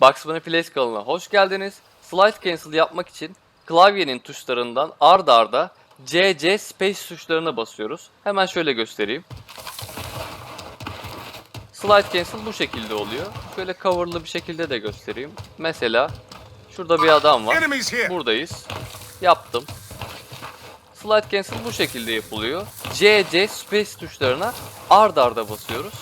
Bugs Bunny Plays kanalına hoş geldiniz. Slide Cancel yapmak için klavyenin tuşlarından ard arda C, C Space tuşlarına basıyoruz. Hemen şöyle göstereyim. Slide Cancel bu şekilde oluyor. Şöyle coverlı bir şekilde de göstereyim. Mesela şurada bir adam var. Buradayız. Yaptım. Slide cancel bu şekilde yapılıyor. C, C space tuşlarına ard arda basıyoruz.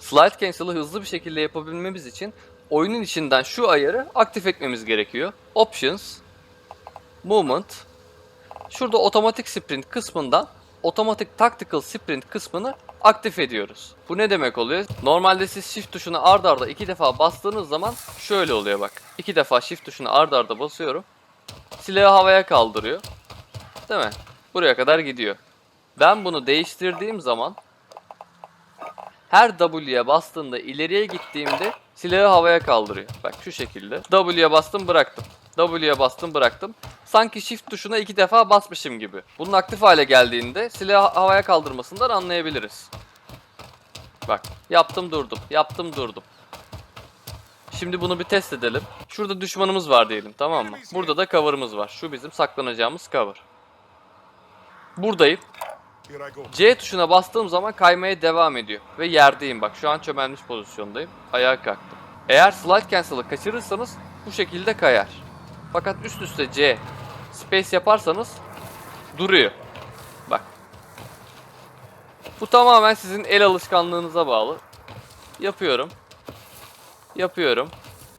Slide cancel'ı hızlı bir şekilde yapabilmemiz için oyunun içinden şu ayarı aktif etmemiz gerekiyor. Options, Movement. Şurada otomatik sprint kısmından otomatik tactical sprint kısmını aktif ediyoruz. Bu ne demek oluyor? Normalde siz shift tuşuna ard arda iki defa bastığınız zaman şöyle oluyor bak. İki defa shift tuşuna ard arda basıyorum. Silahı havaya kaldırıyor. Değil mi? Buraya kadar gidiyor. Ben bunu değiştirdiğim zaman her W'ye bastığımda ileriye gittiğimde silahı havaya kaldırıyor. Bak şu şekilde. W'ye bastım bıraktım. W'ye bastım bıraktım. Sanki shift tuşuna iki defa basmışım gibi. Bunun aktif hale geldiğinde silahı havaya kaldırmasından anlayabiliriz. Bak yaptım durdum. Yaptım durdum. Şimdi bunu bir test edelim. Şurada düşmanımız var diyelim tamam mı? Burada da cover'ımız var. Şu bizim saklanacağımız cover. Buradayım. C tuşuna bastığım zaman kaymaya devam ediyor. Ve yerdeyim bak şu an çömelmiş pozisyondayım. Ayağa kalktım. Eğer slide cancel'ı kaçırırsanız bu şekilde kayar. Fakat üst üste C space yaparsanız duruyor. Bak. Bu tamamen sizin el alışkanlığınıza bağlı. Yapıyorum. Yapıyorum.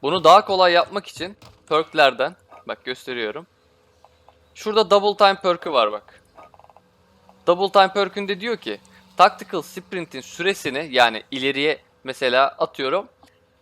Bunu daha kolay yapmak için perklerden bak gösteriyorum. Şurada double time perk'ü var bak. Double time perk'ünde diyor ki tactical sprint'in süresini yani ileriye mesela atıyorum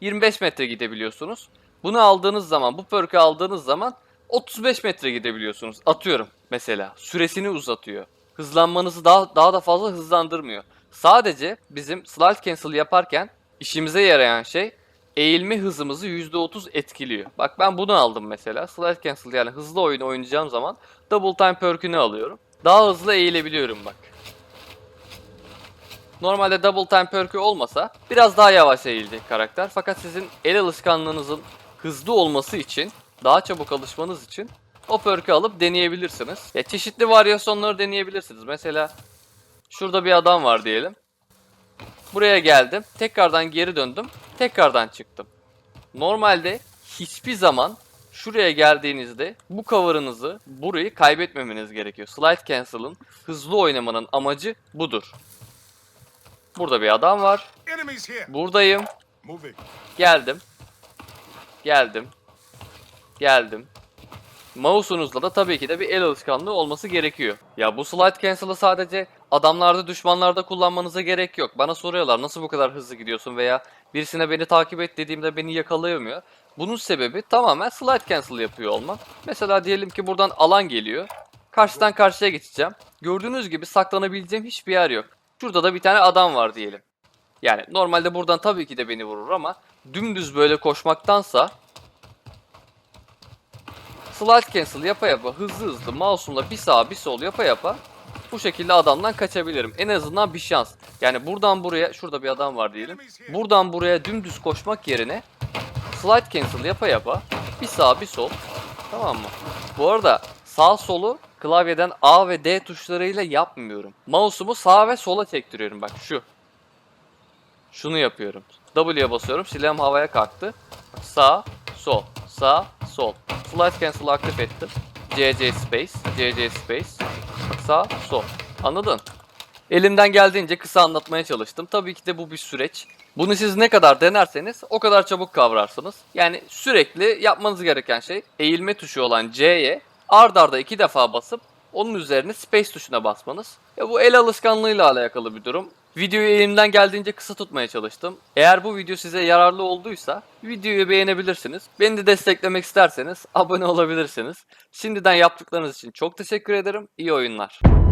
25 metre gidebiliyorsunuz. Bunu aldığınız zaman bu perk'ü aldığınız zaman 35 metre gidebiliyorsunuz. Atıyorum mesela süresini uzatıyor. Hızlanmanızı daha daha da fazla hızlandırmıyor. Sadece bizim slide cancel yaparken işimize yarayan şey eğilme hızımızı %30 etkiliyor. Bak ben bunu aldım mesela. Slide cancel yani hızlı oyun oynayacağım zaman double time perk'ünü alıyorum. Daha hızlı eğilebiliyorum bak. Normalde double time perk'ü olmasa biraz daha yavaş eğilecek karakter. Fakat sizin el alışkanlığınızın hızlı olması için, daha çabuk alışmanız için o perk'ü alıp deneyebilirsiniz. Ya çeşitli varyasyonları deneyebilirsiniz. Mesela şurada bir adam var diyelim. Buraya geldim. Tekrardan geri döndüm. Tekrardan çıktım. Normalde hiçbir zaman şuraya geldiğinizde bu cover'ınızı burayı kaybetmemeniz gerekiyor. Slide Cancel'ın hızlı oynamanın amacı budur. Burada bir adam var. Buradayım. Geldim. Geldim. Geldim. Mouse'unuzla da tabii ki de bir el alışkanlığı olması gerekiyor. Ya bu slide cancel'ı sadece adamlarda düşmanlarda kullanmanıza gerek yok. Bana soruyorlar nasıl bu kadar hızlı gidiyorsun veya birisine beni takip et dediğimde beni yakalayamıyor. Bunun sebebi tamamen slide cancel yapıyor olmam. Mesela diyelim ki buradan alan geliyor. Karşıdan karşıya geçeceğim. Gördüğünüz gibi saklanabileceğim hiçbir yer yok. Şurada da bir tane adam var diyelim. Yani normalde buradan tabii ki de beni vurur ama dümdüz böyle koşmaktansa slide cancel yapa yapa hızlı hızlı mouse'umla bir sağ bir sol yapa yapa bu şekilde adamdan kaçabilirim. En azından bir şans. Yani buradan buraya şurada bir adam var diyelim. Buradan buraya dümdüz koşmak yerine slide cancel yapa yapa bir sağ bir sol tamam mı? Bu arada sağ solu klavyeden A ve D tuşlarıyla yapmıyorum. Mouse'umu sağa ve sola çektiriyorum bak şu. Şunu yapıyorum. W'ye basıyorum. Silahım havaya kalktı. Sağ, sol, sağ, sol. Slide cancel aktif ettim. CC space, CC space. Sağ, sol. Anladın? Elimden geldiğince kısa anlatmaya çalıştım. Tabii ki de bu bir süreç. Bunu siz ne kadar denerseniz o kadar çabuk kavrarsınız. Yani sürekli yapmanız gereken şey eğilme tuşu olan C'ye ard arda iki defa basıp onun üzerine space tuşuna basmanız. Ya bu el alışkanlığıyla alakalı bir durum. Videoyu elimden geldiğince kısa tutmaya çalıştım. Eğer bu video size yararlı olduysa videoyu beğenebilirsiniz. Beni de desteklemek isterseniz abone olabilirsiniz. Şimdiden yaptıklarınız için çok teşekkür ederim. İyi oyunlar.